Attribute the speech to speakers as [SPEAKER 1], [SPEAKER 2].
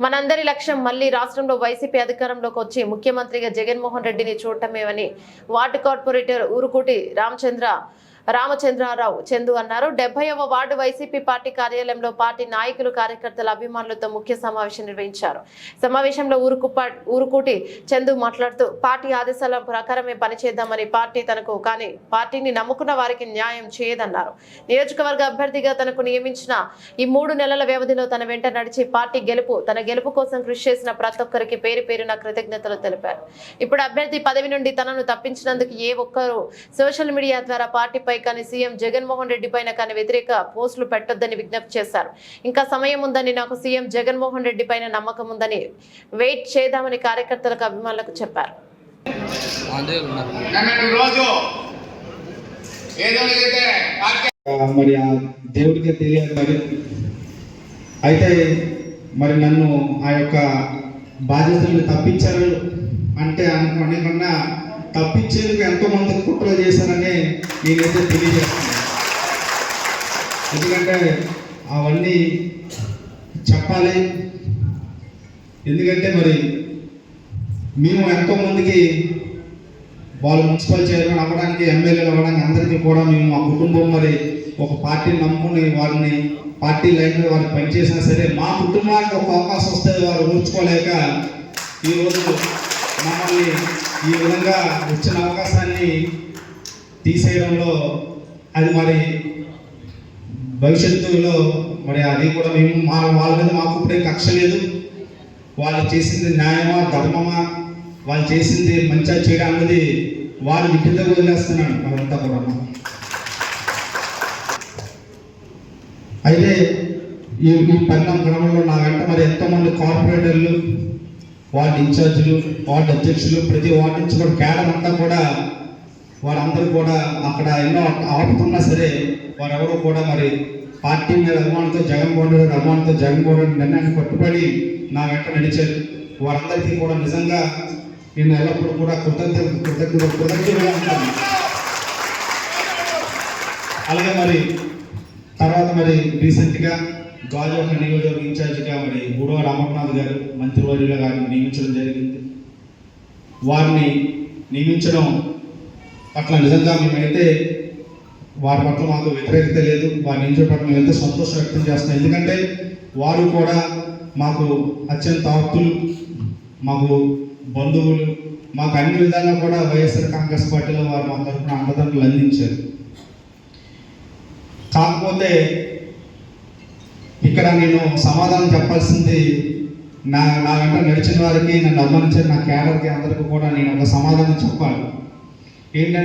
[SPEAKER 1] మనందరి లక్ష్యం మళ్ళీ రాష్ట్రంలో వైసీపీ అధికారంలోకి వచ్చి ముఖ్యమంత్రిగా జగన్మోహన్ రెడ్డిని చూడటమేవని వార్డు కార్పొరేటర్ ఊరుకోటి రామచంద్ర రామచంద్రారావు చందు అన్నారు. డెబ్బైవ వార్డు వైసీపీ పార్టీ కార్యాలయంలో పార్టీ నాయకులు కార్యకర్తల అభిమానులతో ముఖ్య సమావేశం నిర్వహించారు. సమావేశంలో ఊరుకుపా చందు మాట్లాడుతూ పార్టీ ఆదేశాల ప్రకారమే పనిచేద్దామని పార్టీ తనకు కానీ పార్టీని నమ్ముకున్న వారికి న్యాయం చేయదన్నారు. నియోజకవర్గ అభ్యర్థిగా తనకు నియమించిన ఈ మూడు నెలల వ్యవధిలో తన వెంట నడిచి పార్టీ గెలుపు తన గెలుపు కోసం కృషి చేసిన ప్రతి ఒక్కరికి పేరు పేరున కృతజ్ఞతలు తెలిపారు. ఇప్పుడు అభ్యర్థి పదవి నుండి తనను తప్పించినందుకు ఏ ఒక్కరూ సోషల్ మీడియా ద్వారా పార్టీపై పై కానీ సీఎం జగన్మోహన్ రెడ్డి పైన కానీ వ్యతిరేక పోస్టులు పెట్టొద్దని విజ్ఞప్తి చేశారు. ఇంకా సమయం ఉందని నాకు సీఎం జగన్మోహన్ రెడ్డి పైన నమ్మకం ఉందని వెయిట్ చేద్దామని కార్యకర్తలకు అభిమానులకు చెప్పారు.
[SPEAKER 2] మరి ఆ దేవుడికే తెలియదు మరి. అయితే మరి నన్ను ఆ యొక్క బాధ్యతలను తప్పించారు అంటే అనుకునే కన్నా తప్పించేందుకు ఎంతోమంది కుట్రలు చేశారని నేనైతే తెలియజేస్తున్నాను. ఎందుకంటే అవన్నీ చెప్పాలి. ఎందుకంటే మరి మేము ఎంతోమందికి వాళ్ళు మున్సిపల్ చైర్మన్ అవ్వడానికి ఎమ్మెల్యేలు అవ్వడానికి అందరికీ కూడా మేము మా కుటుంబం మరి ఒక పార్టీని నమ్ముకుని వారిని పార్టీ లైన్లో మీద పనిచేసినా సరే మా కుటుంబానికి ఒక అవకాశం వస్తే వారు ఊర్చుకోలేక ఈరోజు మమ్మల్ని ఈ విధంగా వచ్చిన అవకాశాన్ని తీసేయడంలో అది మరి భవిష్యత్తులో మరి అది కూడా మేము మా వాళ్ళ మీద మాకు ఇప్పుడే కక్ష లేదు. వాళ్ళు చేసింది న్యాయమా ధర్మమా వాళ్ళు చేసింది మంచిగా చేయడం అన్నది వాళ్ళు విద్యతో వదిలేస్తున్నాను మనంతా కూడా. అయితే ఈ ఈ గ్రామంలో నా వెంట మరి ఎంతోమంది కార్పొరేటర్లు వార్డు ఇన్ఛార్జీలు వార్డు అధ్యక్షులు ప్రతి వార్డు నుంచి కూడా కేడర్ అంతా కూడా వారందరూ కూడా అక్కడ ఎన్నో ఆపుతున్నా సరే వారెవరూ కూడా మరి పార్టీ మీద అభిమానంతో జగన్మోహన్ రెడ్డి అభిమానంతో జగన్మోహన్ రెడ్డి నిర్ణయాన్ని కట్టుబడి నా వెంట నడిచారు. వారందరికీ కూడా నిజంగా నేను ఎల్లప్పుడూ కూడా కృతజ్ఞత కృతజ్ఞత కృతజ్ఞతగా ఉంటాను అలాగే మరి తర్వాత మరి రీసెంట్గా గాజువాక నియోజకవర్గ ఇన్ఛార్జిగా మరి గుడవ అమర్నాథ్ గారు మంత్రివర్యుల గారిని నియమించడం జరిగింది. వారిని నియమించడం పట్ల నిజంగా మేమైతే వారి పట్ల మాకు వ్యతిరేకత లేదు. వారి నియమించడం పట్ల మేము ఎంతో సంతోషం వ్యక్తం చేస్తున్నాం. ఎందుకంటే వారు కూడా మాకు అత్యంత ఆప్తులు మాకు బంధువులు మాకు అన్ని విధాలుగా కూడా వైఎస్ఆర్ కాంగ్రెస్ పార్టీలో వారు మా తరఫున అండదండలు అందించారు. కాకపోతే ఇక్కడ నేను సమాధానం చెప్పాల్సింది నా నా వెంట నడిచిన వారికి నన్ను అభిమానించిన నా క్యాడర్కి అందరికీ కూడా నేను ఒక సమాధానం చెప్పాలి. ఏంటంటే